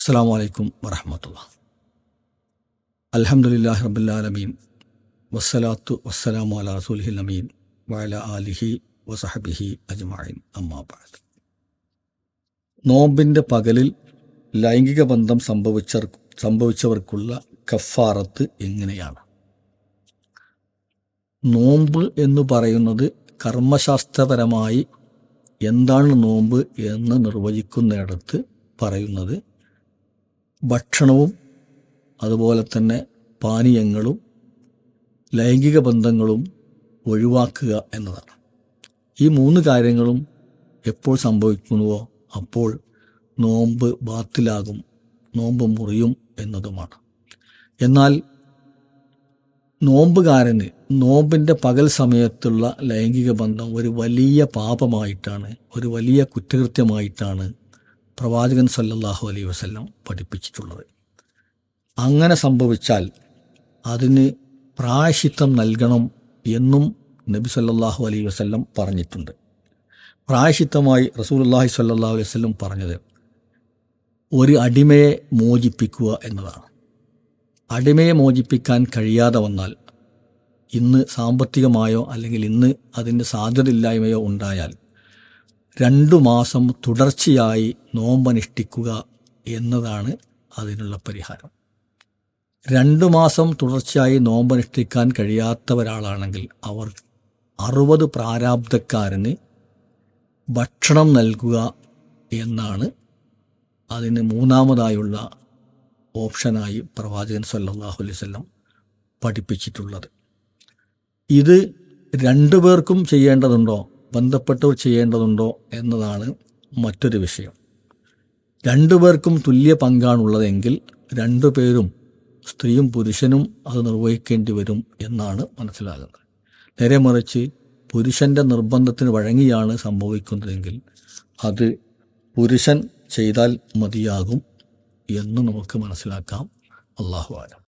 അസ്സാം വലൈക്കും വറഹമത്തുള്ള അലഹമുല്ലാഹി റബുല്ലാലമീൻ വസ്സലാത്തു വസ്സലാമു അല റസൂലിഹിൽ അമീൻ വഅല ആലിഹി വസഹബിഹി അജ്മായിൻ അമ്മാബാദ് നോമ്പിന്റെ പകലിൽ ലൈംഗിക ബന്ധം സംഭവിച്ച സംഭവിച്ചവർക്കുള്ള കഫാറത്ത് എങ്ങനെയാണ്? നോമ്പ് എന്ന് പറയുന്നത് കർമ്മശാസ്ത്രപരമായി എന്താണ് നോമ്പ് എന്ന് നിർവചിക്കുന്നിടത്ത് പറയുന്നത് ഭക്ഷണവും അതുപോലെ തന്നെ പാനീയങ്ങളും ലൈംഗിക ബന്ധങ്ങളും ഒഴിവാക്കുക എന്നതാണ്. ഈ മൂന്ന് കാര്യങ്ങളും എപ്പോൾ സംഭവിക്കുന്നുവോ അപ്പോൾ നോമ്പ് ബാത്തിലാകും നോമ്പ് മുറിയും എന്നതുമാണ്. എന്നാൽ നോമ്പുകാരന് നോമ്പിന്റെ പകൽ സമയത്തുള്ള ലൈംഗിക ബന്ധം ഒരു വലിയ പാപമായിട്ടാണ് ഒരു വലിയ കുറ്റകൃത്യമായിട്ടാണ് പ്രവാചകൻ സല്ലല്ലാഹു അലൈ വസല്ലം പഠിപ്പിച്ചിട്ടുള്ളത്. അങ്ങനെ സംഭവിച്ചാൽ അതിന് പ്രായശിത്തം നൽകണം എന്നും നബി സല്ലല്ലാഹു അലൈ വസല്ലം പറഞ്ഞിട്ടുണ്ട്. പ്രായശിത്തമായി റസൂലുള്ളാഹി സല്ലല്ലാഹു അലൈഹി വസല്ലം പറഞ്ഞത് ഒരു അടിമയെ മോചിപ്പിക്കുക എന്നതാണ്. അടിമയെ മോചിപ്പിക്കാൻ കഴിയാതെ വന്നാൽ ഇന്ന് സാമ്പത്തികമായോ അല്ലെങ്കിൽ ഇന്ന് അതിന്റെ സാധ്യതയില്ലായ്മയോ ഉണ്ടായാൽ രണ്ടു മാസം തുടർച്ചയായി നോമ്പനുഷ്ഠിക്കുക എന്നതാണ് അതിനുള്ള പരിഹാരം. രണ്ടു മാസം തുടർച്ചയായി നോമ്പനുഷ്ഠിക്കാൻ കഴിയാത്ത ഒരാളാണെങ്കിൽ അവർ അറുപത് പ്രാരാബ്ധക്കാരന് ഭക്ഷണം നൽകുക എന്നാണ് അതിന് മൂന്നാമതായുള്ള ഓപ്ഷനായി പ്രവാചകൻ സല്ലാഹു അലൈഹി വസല്ലം പഠിപ്പിച്ചിട്ടുള്ളത്. ഇത് രണ്ടു പേർക്കും ചെയ്യേണ്ടതുണ്ടോ? ബന്ധപ്പെട്ടവർ ചെയ്യേണ്ടതുണ്ടോ എന്നതാണ് മറ്റൊരു വിഷയം. രണ്ടു പേർക്കും തുല്യ പങ്കാണുള്ളതെങ്കിൽ രണ്ടു പേരും സ്ത്രീയും പുരുഷനും അത് നിർവഹിക്കേണ്ടി വരും എന്നാണ് മനസ്സിലാകുന്നത്. നേരെ മറിച്ച് പുരുഷന്റെ നിർബന്ധത്തിന് വഴങ്ങിയാണ് സംഭവിക്കുന്നതെങ്കിൽ അത് പുരുഷൻ ചെയ്താൽ മതിയാകും എന്ന് നമുക്ക് മനസ്സിലാക്കാം. അള്ളാഹു ആലം